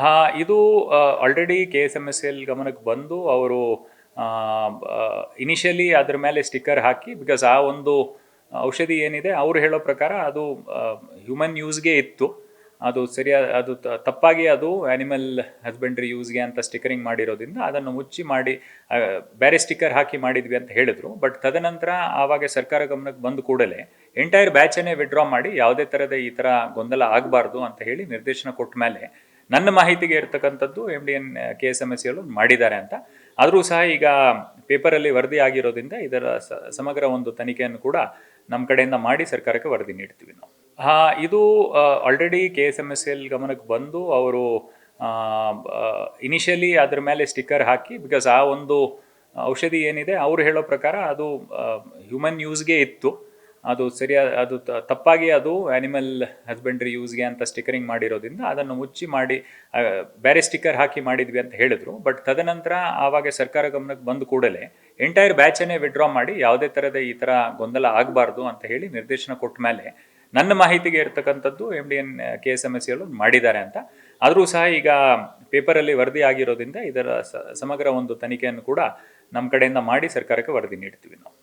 ಹಾ ಇದು already K S M S L ಗಮನಕ್ಕೆ ಬಂದು ಅವರು ಇನಿಷಿಯಲಿ ಅದ್ರ ಮೇಲೆ ಸ್ಟಿಕ್ಕರ್ ಹಾಕಿ ಬಿಕಾಸ್ ಆ ಒಂದು ಔಷಧಿ ಏನಿದೆ, ಅವರು ಹೇಳೋ ಪ್ರಕಾರ ಅದು ಹ್ಯೂಮನ್ ಯೂಸ್ಗೆ ಇತ್ತು. ಅದು ಸರಿಯಾದ ಅದು ತಪ್ಪಾಗಿ ಅದು ಆ್ಯನಿಮಲ್ ಹಸ್ಬೆಂಡ್ರಿ ಯೂಸ್ಗೆ ಅಂತ ಸ್ಟಿಕ್ಕರಿಂಗ್ ಮಾಡಿರೋದ್ರಿಂದ ಅದನ್ನು ಮುಚ್ಚಿ ಮಾಡಿ ಬೇರೆ ಸ್ಟಿಕ್ಕರ್ ಹಾಕಿ ಮಾಡಿದ್ವಿ ಅಂತ ಹೇಳಿದರು. ಬಟ್ ತದನಂತರ ಆವಾಗ ಸರ್ಕಾರ ಗಮನಕ್ಕೆ ಬಂದ ಕೂಡಲೇ ಎಂಟೈರ್ ಬ್ಯಾಚನ್ನೇ ವಿಡ್ರಾ ಮಾಡಿ ಯಾವುದೇ ಥರದ ಈ ಥರ ಗೊಂದಲ ಆಗಬಾರ್ದು ಅಂತ ಹೇಳಿ ನಿರ್ದೇಶನ ಕೊಟ್ಟ ಮೇಲೆ ನನ್ನ ಮಾಹಿತಿಗೆ ಇರ್ತಕ್ಕಂಥದ್ದು M D N K S M ಎಸ್ಗಳು ಮಾಡಿದ್ದಾರೆ ಅಂತ. ಆದರೂ ಸಹ ಈಗ ಪೇಪರಲ್ಲಿ ವರದಿ ಆಗಿರೋದ್ರಿಂದ ಇದರ ಸಮಗ್ರ ಒಂದು ತನಿಖೆಯನ್ನು ಕೂಡ ನಮ್ಮ ಕಡೆಯಿಂದ ಮಾಡಿ ಸರ್ಕಾರಕ್ಕೆ ವರದಿ ನೀಡ್ತೀವಿ ನಾವು. ಇದು already K S M S L ಗಮನಕ್ಕೆ ಬಂದು ಅವರು ಇನಿಷಿಯಲಿ ಅದ್ರ ಮೇಲೆ ಸ್ಟಿಕ್ಕರ್ ಹಾಕಿ ಬಿಕಾಸ್ ಆ ಒಂದು ಔಷಧಿ ಏನಿದೆ, ಅವ್ರು ಹೇಳೋ ಪ್ರಕಾರ ಅದು ಹ್ಯೂಮನ್ ಯೂಸ್ಗೆ ಇತ್ತು. ಅದು ಸರಿಯಾದ ಅದು ತಪ್ಪಾಗಿ ಅದು ಆ್ಯನಿಮಲ್ ಹಸ್ಬೆಂಡ್ರಿ ಯೂಸ್ಗೆ ಅಂತ ಸ್ಟಿಕರಿಂಗ್ ಮಾಡಿರೋದ್ರಿಂದ ಅದನ್ನು ಮುಚ್ಚಿ ಮಾಡಿ ಬೇರೆ ಸ್ಟಿಕ್ಕರ್ ಹಾಕಿ ಮಾಡಿದ್ವಿ ಅಂತ ಹೇಳಿದ್ರು. ಬಟ್ ತದನಂತರ ಆವಾಗ ಸರ್ಕಾರ ಗಮನಕ್ಕೆ ಬಂದ ಕೂಡಲೇ ಎಂಟೈರ್ ಬ್ಯಾಚನ್ನೇ ವಿಡ್ರಾ ಮಾಡಿ ಯಾವುದೇ ಥರದ ಈ ಥರ ಗೊಂದಲ ಆಗಬಾರ್ದು ಅಂತ ಹೇಳಿ ನಿರ್ದೇಶನ ಕೊಟ್ಟ ಮೇಲೆ ನನ್ನ ಮಾಹಿತಿಗೆ ಇರ್ತಕ್ಕಂಥದ್ದು M D N K S M S ಸಿಯಲ್ಲೂ ಮಾಡಿದ್ದಾರೆ ಅಂತ. ಆದರೂ ಸಹ ಈಗ ಪೇಪರಲ್ಲಿ ವರದಿ ಆಗಿರೋದ್ರಿಂದ ಇದರ ಸಮಗ್ರ ಒಂದು ತನಿಖೆಯನ್ನು ಕೂಡ ನಮ್ಮ ಕಡೆಯಿಂದ ಮಾಡಿ ಸರ್ಕಾರಕ್ಕೆ ವರದಿ ನೀಡ್ತೀವಿ ನಾವು.